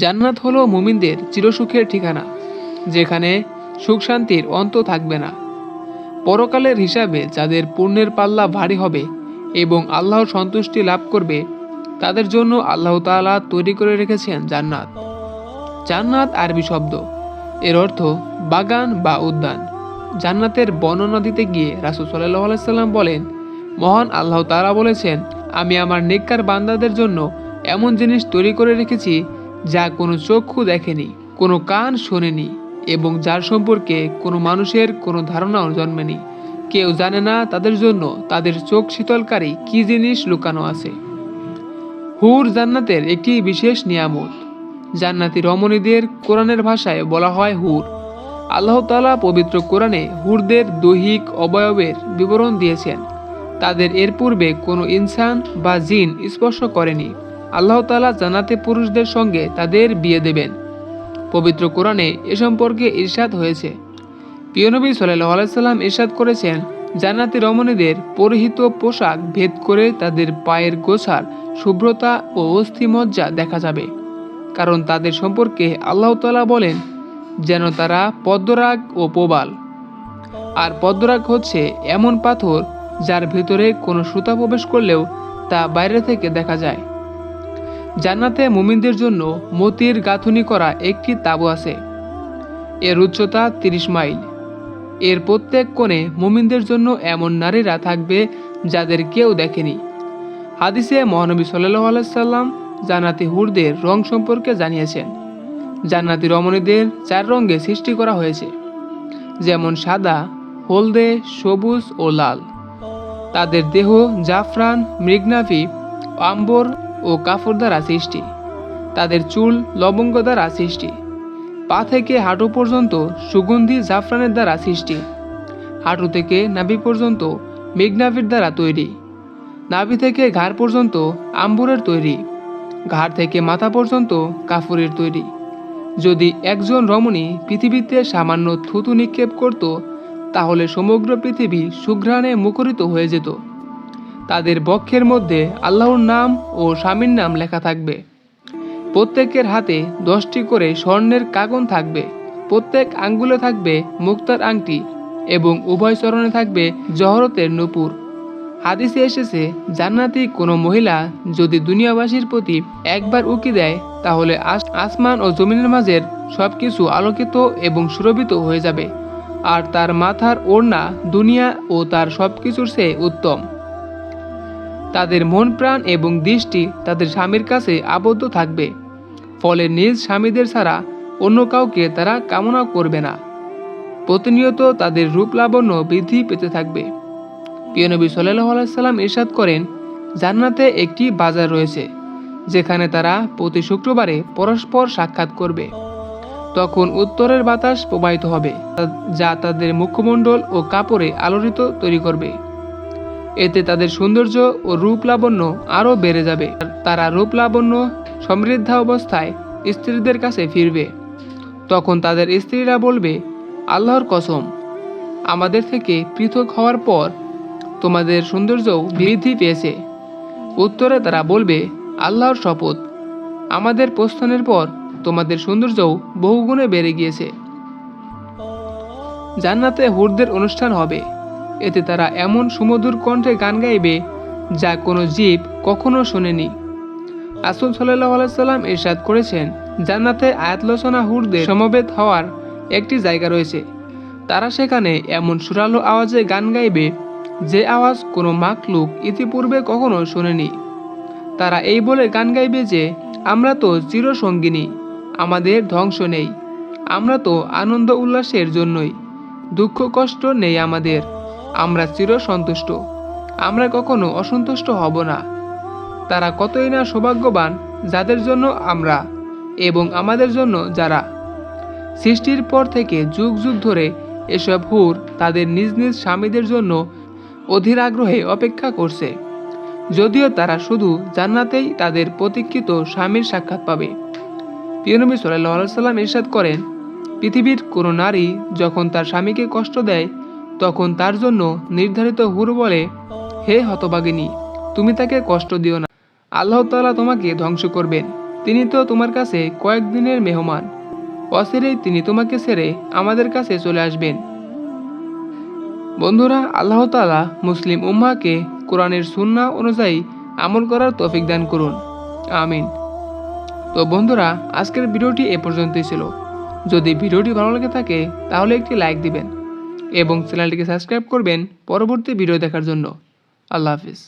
জান্নাত হলো মুমিনদের চিরসুখের ঠিকানা, যেখানে সুখ শান্তির অন্ত থাকবে না। পরকালের হিসাবে যাদের পুণ্যের পাল্লা ভারী হবে এবং আল্লাহর সন্তুষ্টি লাভ করবে, তাদের জন্য আল্লাহ তালা তৈরি করে রেখেছেন জান্নাত। জান্নাত আরবি শব্দ। এর অর্থ বাগান বা উদ্যান। জান্নাতের বর্ণনা দিতে গিয়ে রাসুল সাল্লাহ আলাইসাল্লাম বলেন, মহান আল্লাহ তাআলা বলেছেন, আমি আমার নেককার বান্দাদের জন্য এমন জিনিস তৈরি করে রেখেছি যা কোনো চক্ষু দেখেনি, কোনো কান শোনেনি এবং যার সম্পর্কে কোনো মানুষের কোনো ধারণাও জন্মেনি। কেউ জানে না তাদের জন্য তাদের চোখ শীতলকারী কি জিনিস লুকানো আছে। হুর জান্নাতের একটি বিশেষ নিয়ামত। জান্নাতি রমণীদের কোরআনের ভাষায় বলা হয় হুর। আল্লাহ তাআলা পবিত্র কোরআনে হুরদের দৈহিক অবয়বের বিবরণ দিয়েছেন। তাদের এর পূর্বে কোনো ইনসান বা জিন স্পর্শ করেনি। আল্লাহ তাআলা জান্নাতে পুরুষদের সঙ্গে তাদের বিয়ে দেবেন। পবিত্র কোরআনে এ সম্পর্কে ইরশাদ হয়েছে। পিয়নবী সাল্লাহ আলাইসাল্লাম ইরশাদ করেছেন, জান্নাতি রমণীদের পরিহিত পোশাক ভেদ করে তাদের পায়ের গোছার শুভ্রতা ও অস্থিমজ্জা দেখা যাবে। কারণ তাদের সম্পর্কে আল্লাহ তাআলা বলেন, যেন তারা পদ্মরাগ ও প্রবাল। আর পদ্মরাগ হচ্ছে এমন পাথর যার ভিতরে কোনো সুতা প্রবেশ করলেও তা বাইরে থেকে দেখা যায়। জান্নাতে মুমিনদের জন্য মতির গাঁথুনি করা একটি তাঁবু আছে। এর উচ্চতা তিরিশ মাইল। এর প্রত্যেক কোণে মুমিনদের জন্য এমন নারীরা থাকবে যাদের কেউ দেখেনি। হাদিসে মহানবী সাল্লাহ আলাইসাল্লাম জান্নাতি হুরদের রং সম্পর্কে জানিয়েছেন। জান্নাতি রমণীদের চার রঙে সৃষ্টি করা হয়েছে, যেমন সাদা, হলদে, সবুজ ও লাল। তাদের দেহ জাফরান, মৃগনাভি, আম্বর ও কাফর দ্বারা সৃষ্টি তাদের চুল লবঙ্গ দ্বারা সৃষ্টি পা থেকে হাঁটু পর্যন্ত সুগন্ধি জাফরানের দ্বারা সৃষ্টি হাঁটু থেকে নাভি পর্যন্ত মেঘনাভির দ্বারা তৈরি। নাভি থেকে ঘাড় পর্যন্ত আম্বুরের তৈরি। ঘাড় থেকে মাথা পর্যন্ত কাফুরের তৈরি। যদি একজন রমণী পৃথিবীতে সামান্য থুতু নিক্ষেপ করত, তাহলে সমগ্র পৃথিবী সুঘ্রাণে মুখরিত হয়ে যেত। তাদের বক্ষের মধ্যে আল্লাহর নাম ও স্বামীর নাম লেখা থাকবে। প্রত্যেকের হাতে দশটি করে স্বর্ণের কাগন থাকবে। প্রত্যেক আঙ্গুলে থাকবে মুক্তার আংটি এবং উভয় চরণে থাকবে জহরতের নূপুর। হাদিসে এসেছে, জান্নাতি কোনো মহিলা যদি দুনিয়াবাসীর প্রতি একবার উকি দেয়, তাহলে আস- আসমান ও জমিনের মাঝের সবকিছু আলোকিত এবং সুরভিত হয়ে যাবে। আর তার মাথার ওড়না দুনিয়া ও তার সবকিছুর চেয়ে উত্তম। তাদের মন, প্রাণ এবং দৃষ্টি তাদের স্বামীর কাছে আবদ্ধ থাকবে। ফলে নিজ স্বামীদের ছাড়া অন্য কাউকে তারা কামনা করবে না। প্রতিনিয়ত তাদের রূপ লাবণ্য বৃদ্ধি পেতে থাকবে। পিয়নবী সাল্লাহ আলাইসাল্লাম ইরশাদ করেন, জান্নাতে একটি বাজার রয়েছে, যেখানে তারা প্রতি শুক্রবারে পরস্পর সাক্ষাৎ করবে। তখন উত্তরের বাতাস প্রবাহিত হবে, যা তাদের মুখমণ্ডল ও কাপড়ে আলোড়িত তৈরি করবে। এতে তাদের সৌন্দর্য ও রূপ লাবণ্য আরও বেড়ে যাবে। তারা রূপ লাবণ্য, সমৃদ্ধা অবস্থায় স্ত্রীদের কাছে ফিরবে। তখন তাদের স্ত্রীরা বলবে, আল্লাহর কসম, আমাদের থেকে পৃথক হওয়ার পর তোমাদের সৌন্দর্যও বৃদ্ধি পেয়েছে। উত্তরে তারা বলবে, আল্লাহর শপথ, আমাদের প্রস্থানের পর তোমাদের সৌন্দর্যও বহুগুণে বেড়ে গিয়েছে। জান্নাতে হুরদের অনুষ্ঠান হবে। এতে তারা এমন সুমধুর কণ্ঠে গান গাইবে যা কোনো জীব কখনো শোনেনি। আসুল সাল্লাহ আলাইসাল্লাম ইরশাদ করেছেন, জান্নাতে আয়াতলোচনা হুরদের সমবেত হওয়ার একটি জায়গা রয়েছে। তারা সেখানে এমন সুরালো আওয়াজে গান গাইবে যে আওয়াজ কোনো মাকলুক ইতিপূর্বে কখনো শোনেনি। তারা এই বলে গান গাইবে যে, আমরা তো চিরসঙ্গিনী, আমাদের ধ্বংস নেই, আমরা তো আনন্দ উল্লাসের জন্যই, দুঃখ কষ্ট নেই আমাদের। আমরা চির সন্তুষ্ট। আমরা কখনো অসন্তুষ্ট হব না। তারা কতই না সৌভাগ্যবান যাদের জন্য আমরা এবং আমাদের জন্য যারা। সৃষ্টির পর থেকে যুগ যুগ ধরে এসব হুর তাদের নিজ নিজ স্বামীদের জন্য অধীর আগ্রহে অপেক্ষা করছে। যদিও তারা শুধু জান্নাতেই তাদের প্রতীক্ষিত স্বামীর সাক্ষাৎ পাবে। পিয়নবী সাল্লাহ সাল্লাম ইরশাদ করেন, পৃথিবীর কোনো নারী যখন তার স্বামীকে কষ্ট দেয় তখন তার জন্য নির্ধারিত হুর বলে, হে হতভাগিনী, তুমি তাকে কষ্ট দিও না। আল্লাহ তালা তোমাকে ধ্বংস করবেন। তিনি তো তোমার কাছে কয়েকদিনের মেহমান। অসিরেই তিনি তোমাকে ছেড়ে আমাদের কাছে চলে আসবেন। বন্ধুরা, আল্লাহ তাআলা মুসলিম উম্মাকে কোরআনের সুন্নাহ অনুযায়ী আমল করার তৌফিক দান করুন। আমিন। তো বন্ধুরা, আজকের ভিডিওটি এ পর্যন্তই ছিল। যদি ভিডিওটি ভালো লেগে থাকে, তাহলে একটি লাইক দিবেন। এবং চ্যানেলটিকে সাবস্ক্রাইব করবেন পরবর্তী ভিডিও দেখার জন্য। আল্লাহ হাফিজ।